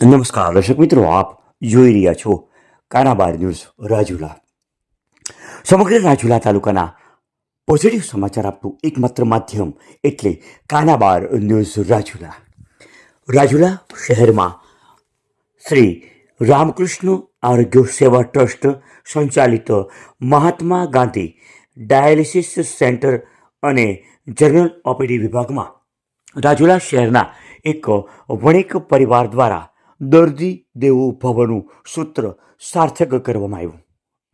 નમસ્કાર, દર્શક મિત્રો, આપ જોઈ રહ્યા છો કાનાબાર ન્યૂઝ રાજુલા. સમગ્ર રાજુલા તાલુકાના પોઝિટિવ સમાચાર આપતું એકમાત્ર માધ્યમ એટલે કાનાબાર ન્યૂઝ રાજુલા. રાજુલા શહેરમાં શ્રી રામકૃષ્ણ આરોગ્ય સેવા ટ્રસ્ટ સંચાલિત મહાત્મા ગાંધી ડાયાલિસિસ સેન્ટર અને જનરલ ઓપીડી વિભાગમાં રાજુલા શહેરના એક વણિક પરિવાર દ્વારા દર્દી દેવો ભવનું સૂત્ર સાર્થક કરવામાં આવ્યું.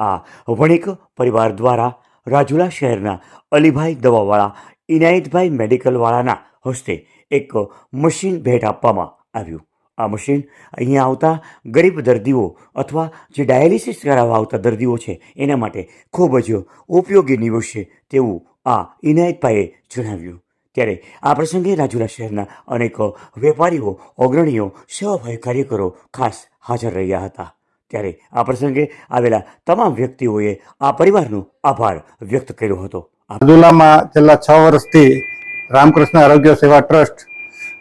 આ વણિક પરિવાર દ્વારા રાજુલા શહેરના અલીભાઈ દવાવાળા, ઇનાયતભાઈ મેડિકલવાળાના હસ્તે એક મશીન ભેટ આપવામાં આવ્યું. આ મશીન અહીંયા આવતા ગરીબ દર્દીઓ અથવા જે ડાયાલિસિસ કરાવવા આવતા દર્દીઓ છે, એના માટે ખૂબ જ ઉપયોગી નીવડશે તેવું આ ઇનાયતભાઈએ જણાવ્યું. ત્યારે આ પ્રસંગે રાજુલા શહેરના અનેક વેપારીઓ, અગ્રણીઓ, સેવાભાવી કાર્યકરો ખાસ હાજર રહ્યા હતા. ત્યારે આ પ્રસંગે આવેલા તમામ વ્યક્તિઓએ આ પરિવારનો આભાર વ્યક્ત કર્યો હતો. રાજુલામાં છેલ્લા છ વર્ષથી રામકૃષ્ણ આરોગ્ય સેવા ટ્રસ્ટ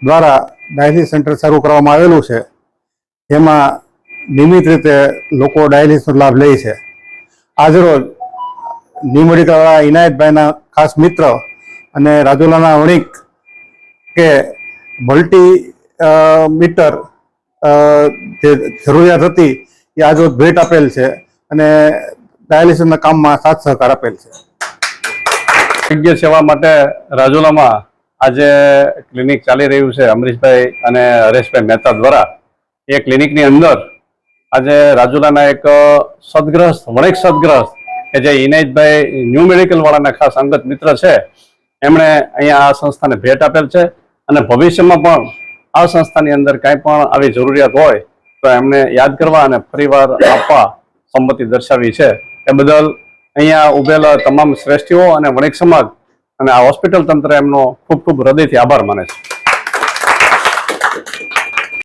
દ્વારા ડાયાલિસિસ સેન્ટર શરૂ કરવામાં આવેલું છે. જેમાં નિયમિત રીતે લોકો ડાયાલિસિસનો લાભ લે છે. આજરોજ નિમડીકવાળા ઇનાયતભાઈના ખાસ મિત્ર અને રાજુલાના વણિક કે મલ્ટી મીટર જે જરૂરિયાત હતી, એ આજે ભેટ આપેલ છે અને ડાયાલિસિસના કામમાં સાથ સહકાર આપેલ છે. આરોગ્ય સેવા માટે રાજુલામાં આજે ક્લિનિક ચાલી રહ્યું છે અમરીશભાઈ અને હરેશભાઈ મહેતા દ્વારા. એ ક્લિનિકની અંદર આજે રાજુલાના એક સદગ્રસ્ત, વણિક સદગ્રસ્ત, કે જે ઇનાયતભાઈ ન્યૂ મેડિકલ વાળાના ખાસ અંગત મિત્ર છે એમણે અહીંયા આ સંસ્થાને ભેટ આપેલ છે અને ભવિષ્યમાં પણ આ સંસ્થાની અંદર કાંઈ પણ આવી જરૂરિયાત હોય તો એમને યાદ કરવા અને ફરીવાર આપવા સંમતિ દર્શાવી છે. એ બદલ અહીંયા ઉભેલા તમામ શ્રેષ્ઠીઓ અને વણિક સમાજ અને આ હોસ્પિટલ તંત્ર એમનો ખૂબ ખૂબ હૃદયથી આભાર માને છે.